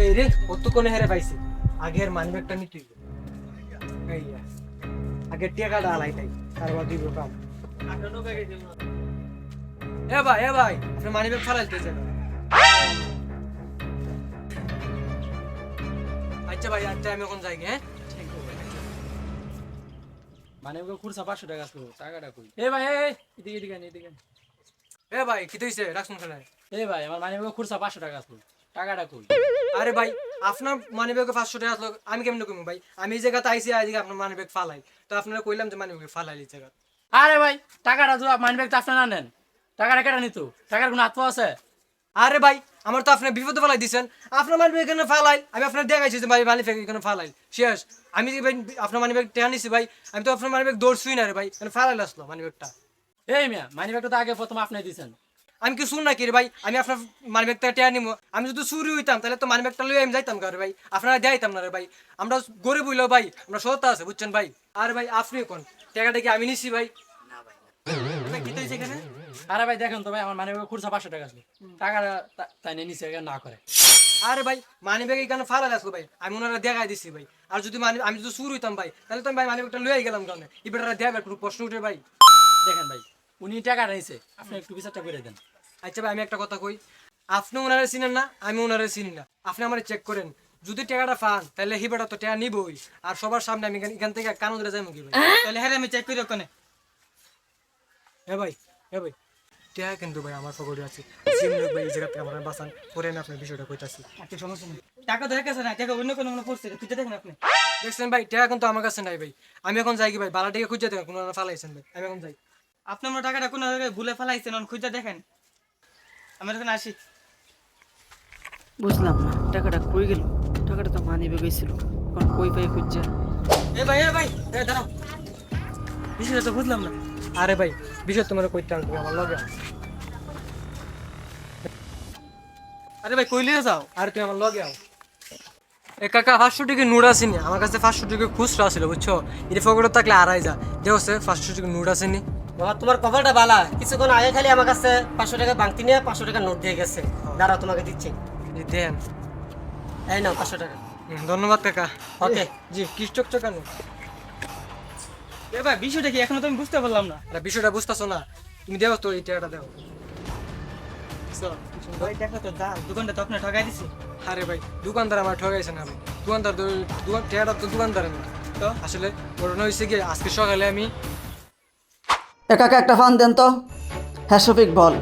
এই রে অত কোনে হেরে পাইছে? আগের মানি ব্যাগটা নিতে হইবে। এই টেকাটা আলাই তাই তারপর দিব কাম। এ ভাই এ ভাই আপনি মানি ব্যাগ ফালাইতেছেন আচ্ছা ভাই আচ্ছা আমি এখন যাই হ্যাঁ? মানে খুরসা পাঁচশো টাকা টাকাটা কই? এ ভাই এদিকে এদিকে এদিকে। এ ভাই কি হইছে? খেলায় এই ভাই আমার মানে খুরসা পাঁচশো টাকা আসলো টাকাটা কই? আরে ভাই আপনার মানি ব্যাগে পাঁচশো টাকা আসলো আমি কেমনে কমু ভাই? আমি এই জায়গাতে আইসি আপনার মানি ব্যাগ ফালাই। তো আপনারা কইলাম যে মানি ব্যাগ ফালাই এই জায়গা আরে ভাই টাকাটা তো মানি না নেন। টাকাটা কেটে নিত। টাকার কোনো আত্ম আছে? আরে ভাই আমার তো আপনি বিপদে ফেলাই দিছেন। আপনার মানি ব্যাগ এখানে ফালাই আমি আপনার দেখাইছি যে ভাই মানি ব্যাগ এখানে ফালাই শেষ। আমি যে ভাই আপনার মানি ব্যাগ টেয়া নিছি ভাই আমি তো আপনার মানি ব্যাগ দৌড়ছুই না রে ভাই এখানে ফালাই আসলো মানি ব্যাগটা এই মিয়া মানি ব্যাগটা তো আগে প্রথম আপনি দিছেন। আমি কি শুন নাকি রে ভাই? আমি আপনার মানি ব্যাগটা টেয়া নিবো আমি যদি চুরি হইতাম তাহলে তো মানি ব্যাগটা লইয়া আমি যাইতাম কারে ভাই? আপনারা দেখাইতাম না রে ভাই। আমরা গরিব হইল ভাই আমরা সত্য আছে বুঝছেন ভাই? আরে ভাই আপনি কোন? টাকাটা কি আমি নিছি ভাই? ভাই, কি তো এখানে? আরে ভাই দেখেন তো ভাই আমার মানে খুরসা পাঁচশো টাকা আসলো টাকাটা তাই নিয়ে নিচে না করে। আরে ভাই মানি ব্যাগ এখানে ফালাই আসলো ভাই? আমি ওনারা দেখাই দিছি ভাই। আর যদি মানি আমি যদি শুরু হইতাম ভাই তাহলে তো আমি ভাই মানি ব্যাগটা লইয়া গেলাম কারণে। এই বেটারা দেখাবে একটু প্রশ্ন উঠে ভাই। দেখেন ভাই উনি টাকা নিছে। আপনি একটু বিচারটা করে দেন। আচ্ছা ভাই আমি একটা কথা কই। আপনি ওনারে চিনেন না আমি ওনারে চিনি না। আপনি আমার চেক করেন। যদি টাকাটা পান তাহলে হিবেটা তো টাকা নিবই। আর সবার সামনে আমি এখান- থেকে কান ধরে যাব কি ভাই? তাহলে হ্যাঁ আমি চেক করি ওখানে। হ্যাঁ ভাই হ্যাঁ ভাই। টাকা কিন্তু ভাই আমার পকেটে আছে। ভাই এই জায়গা থেকে আমার বাঁচান। পরে আমি আপনার বিষয়টা কইতাছি। আচ্ছা সমস্যা নেই। টাকা তো গেছে না টাকা অন্য কোনো মনে পড়ছে তুই দেখেন আপনি। দেখছেন ভাই টাকা কিন্তু আমার কাছে নাই ভাই। আমি এখন যাই কি ভাই? বালা টাকা খুঁজে দেখেন কোনো ফালাইছেন ভাই। আমি এখন যাই। আপনি আমার টাকাটা কোনো জায়গায় ভুলে ফেলাইছেন অন খুঁজে দেখেন। আমি এখন আসি। বুঝলাম না টাকাটা কই গেল? টাকাটা তো মানি ব্যাগে ছিল এখন কই পাই খুঁজছে? এ ভাই এ ভাই এ দাঁড়াও। বিষয়টা তো বুঝলাম না। আরে ভাই বিষয় তোমার কইতে হবে আমার লগে? আরে ভাই কইলে যাও? আরে তুমি আমার লগে আও। এ কাকা পাঁচশো টিকে নুড আসেনি। আমার কাছে পাঁচশো টিকে খুচরা ছিল বুঝছ? এটা পকেটে থাকলে আড়াই যা দেখছে পাঁচশো টিকে নুড আসেনি। বাবা তোমার কপালটা বালা। কিছুক্ষণ আগে খালি আমার কাছে পাঁচশো টাকা বাংতি নিয়ে পাঁচশো টাকা নোট দিয়ে গেছে। দাঁড়াও তোমাকে দিচ্ছি। এই দেন। এই নাও পাঁচশো টাকা। ধন্যবাদ কাকা। ওকে। জি চকানো এ ভাই বিষয়টা কি? এখনও তো আমি বুঝতে পারলাম না। আরে বিষয়টা বুঝতেছো না। তুমি দেও তো এই টাকাটা দেও। ভাই দেখো তো দোকানটা তো আপনি ঠকাই দিছি। আরে ভাই দোকানদার আমার ঠকাইছে না দোকানদার তো দোকান টাকাটা তো দোকানদারের না। তো? আসলে ঘটনা হয়েছে কি আজকে সকালে আমি এ কাকা একটা ফান দেন তো। হ্যাঁ শফিক বল।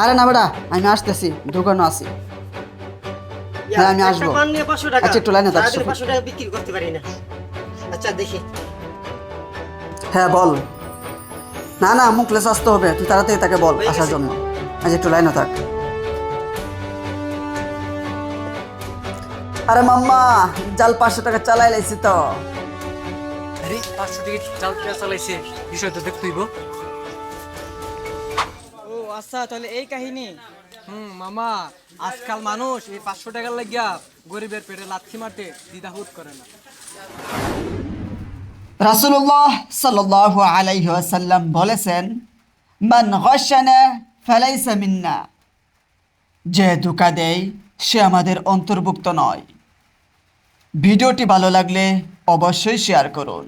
আরে না বেটা আমি আসতেছি দোকানে আছি। হ্যাঁ, আমি আসব। আচ্ছা, একটু লাইনে থাক, পাঁচশো টাকা বিক্রি করতে পারি না। আচ্ছা দেখি। হ্যাঁ বল। না না মুখলেস আসতে হবে তুই তাড়াতাড়ি তাকে বল আসার। জন্য। আচ্ছা একটু লাইনে থাক। আরে মাম্মা জাল পাঁচশো টাকা চালাই লাইছি তো। আরে পাঁচশো টিকিট চাল পেঁয়া চালাইছে। বিষয় তো দেখতেইব ও আচ্ছা তাহলে এই কাহিনী। হুম মামা আজকাল মানুষ এই পাঁচশো টাকার লাগিয়া গরিবের পেটে লাথি মারতে দ্বিধাবোধ করে না। রাসূলুল্লাহ সাল্লাল্লাহু আলাইহি ওয়াসাল্লাম বলেছেন মান গাশানা ফালাইসা মিন্না। যে ধোকা দেয় সে আমাদের অন্তর্ভুক্ত নয়। ভিডিওটি ভালো লাগলে অবশ্যই শেয়ার করুন।